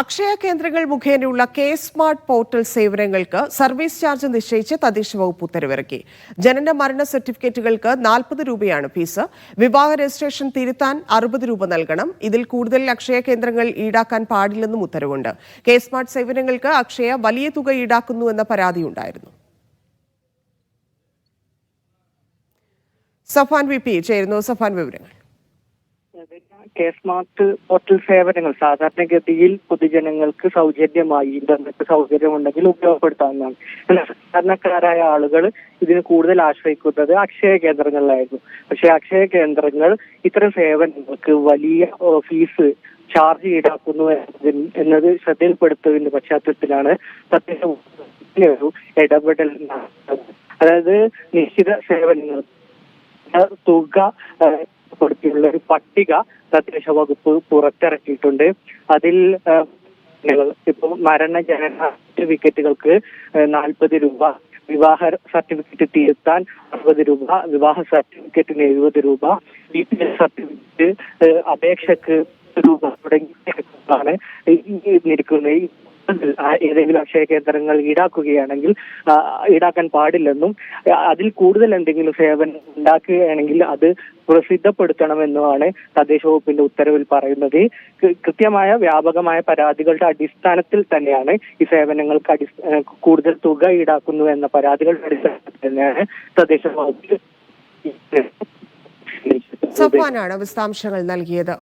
അക്ഷയ കേന്ദ്രങ്ങൾ മുഖേനയുള്ള K smart portal സേവനങ്ങൾക്ക് സർവീസ് ചാർജ് നിശ്ചയിച്ച് തദ്ദേശ വകുപ്പ് ഉത്തരവിറക്കി. ജനന മരണ സർട്ടിഫിക്കറ്റുകൾക്ക് നാൽപ്പത് രൂപയാണ് ഫീസ്. വിവാഹ രജിസ്ട്രേഷൻ തിരുത്താൻ അറുപത് രൂപ നൽകണം. ഇതിൽ കൂടുതൽ അക്ഷയ കേന്ദ്രങ്ങൾ ഈടാക്കാൻ പാടില്ലെന്നും ഉത്തരവുണ്ട്. കെ സ്മാർട്ട് സേവനങ്ങൾക്ക് അക്ഷയ വലിയ തുക ഈടാക്കുന്നു എന്ന പരാതിയുണ്ടായിരുന്നു. സഫാൻ വി പി ചേരുന്നു സഫാൻ വിവരങ്ങൾ. കെ സ്മാർട്ട് പോർട്ടൽ സേവനങ്ങൾ സാധാരണഗതിയിൽ പൊതുജനങ്ങൾക്ക് സൗജന്യമായി ഇന്റർനെറ്റ് സൗകര്യമുണ്ടെങ്കിൽ ഉപയോഗപ്പെടുത്താവുന്നതാണ് എന്നാൽ സാധാരണക്കാരായ ആളുകൾ ഇതിന് കൂടുതൽ ആശ്രയിക്കുന്നത് അക്ഷയ കേന്ദ്രങ്ങളിലായിരുന്നു പക്ഷെ അക്ഷയ കേന്ദ്രങ്ങൾ ഇത്തരം സേവനങ്ങൾക്ക് വലിയ ഫീസ് ചാർജ് ഈടാക്കുന്നു എന്നത് ശ്രദ്ധയിൽപ്പെടുത്തുന്നതിന്റെ പശ്ചാത്തലത്തിലാണ് തദ്ദേശ ഒരു ഇടപെടൽ. അതായത് നിശ്ചിത സേവനങ്ങൾ തുക കൊടുത്തിട്ടുള്ള ഒരു പട്ടിക തദ്ദേശ വകുപ്പ് പുറത്തിറക്കിയിട്ടുണ്ട്. അതിൽ ഇപ്പൊ മരണ ജനന സർട്ടിഫിക്കറ്റുകൾക്ക് നാൽപ്പത് രൂപ വിവാഹ സർട്ടിഫിക്കറ്റ് തിരുത്താൻ അറുപത് രൂപ വിവാഹ സർട്ടിഫിക്കറ്റിന് എഴുപത് രൂപ വീട്ടിലെ സർട്ടിഫിക്കറ്റ് അപേക്ഷക്ക് രൂപ തുടങ്ങിയ നിൽക്കുന്നത് ഈ ആ, ഏതെങ്കിലും അക്ഷയ കേന്ദ്രങ്ങൾ ഈടാക്കുകയാണെങ്കിൽ ഈടാക്കാൻ പാടില്ലെന്നും അതിൽ കൂടുതൽ എന്തെങ്കിലും സേവനം ഉണ്ടാക്കുകയാണെങ്കിൽ അത് പ്രസിദ്ധപ്പെടുത്തണമെന്നുമാണ് തദ്ദേശ വകുപ്പിന്റെ ഉത്തരവിൽ പറയുന്നത്. കൃത്യമായ വ്യാപകമായ പരാതികളുടെ അടിസ്ഥാനത്തിൽ തന്നെയാണ് ഈ സേവനങ്ങൾക്ക് അടി കൂടുതൽ തുക ഈടാക്കുന്നു എന്ന പരാതികളുടെ അടിസ്ഥാനത്തിൽ തന്നെയാണ് തദ്ദേശ വകുപ്പ് സഫാനാണ് വിശദാംശങ്ങൾ നൽകിയത്.